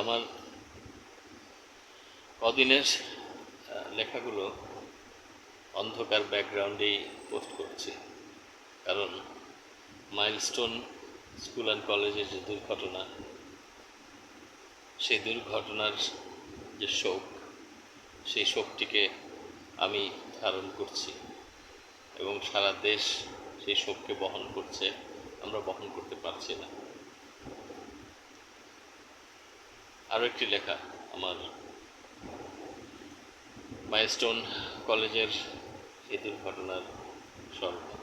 আমার কদিনের লেখাগুলো অন্ধকার ব্যাকগ্রাউন্ডেই পোস্ট করছি। কারণ মাইলস্টোন স্কুল অ্যান্ড কলেজের যে দুর্ঘটনা, সেই দুর্ঘটনার যে শোক, সেই শোকটিকে আমি ধারণ করছি এবং সারা দেশ সেই শোককে বহন করছে, আমরা বহন করতে পারছি না। আরও একটি লেখা আমার মাইলস্টোন কলেজের এই দুর্ঘটনার স্মরণে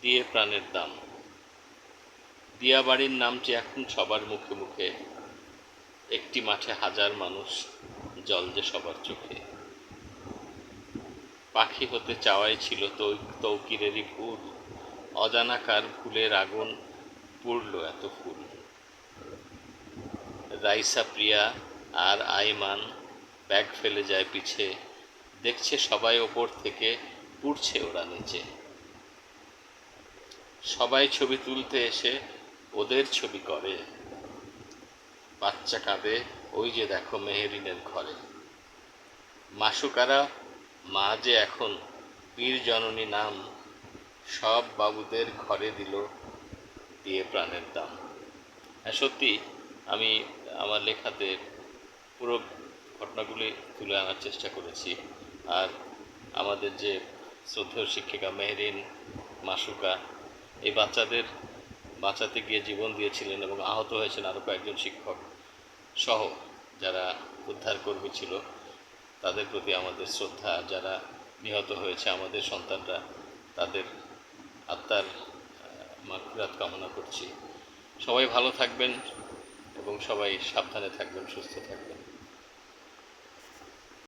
দিয়ে প্রাণের দাম। দিয়াবাড়ির নামটি এখন সবার মুখে মুখে, একটি মাঠে হাজার মানুষ জল যে সবার চোখে। পাখি হতে চাওয়াই ছিল তৌকিরেরই ভুল অজানাকার ফুলের আগুন পুড়ল এত ফুল রাইসা, প্রিয়া আর আইমান ব্যাগ ফেলে যায় পিছে। দেখছে সবাই ওপর থেকে পুড়ছে ওরা নিচে। সবাই ছবি তুলতে এসে ওদের ছবি করে। বাচ্চা কাঁদে ওই যে দেখো মেহেরিনের ঘরে। মাসুকারা, মা যে এখন বীর জননী নাম সব বাবুদের ঘরে দিল। দিয়ে প্রাণের দাম। হ্যাঁ সত্যি, আমি আমার লেখাতে পুরো ঘটনাগুলি তুলে আনার চেষ্টা করেছি। আর আমাদের যে শ্রদ্ধেয় শিক্ষিকা মেহরিন মাসুকা, এই বাচ্চাদের বাঁচাতে গিয়ে জীবন দিয়েছিলেন এবং আহত হয়েছেন আরও কয়েকজন শিক্ষক সহ যারা উদ্ধার উদ্ধারকর্মী ছিল, তাদের প্রতি আমাদের শ্রদ্ধা। যারা নিহত হয়েছে আমাদের সন্তানরা, তাদের আত্মার মাগফিরাত কামনা করছি। সবাই ভালো থাকবেন এবং সবাই সাবধানে থাকবেন সুস্থ থাকবেন।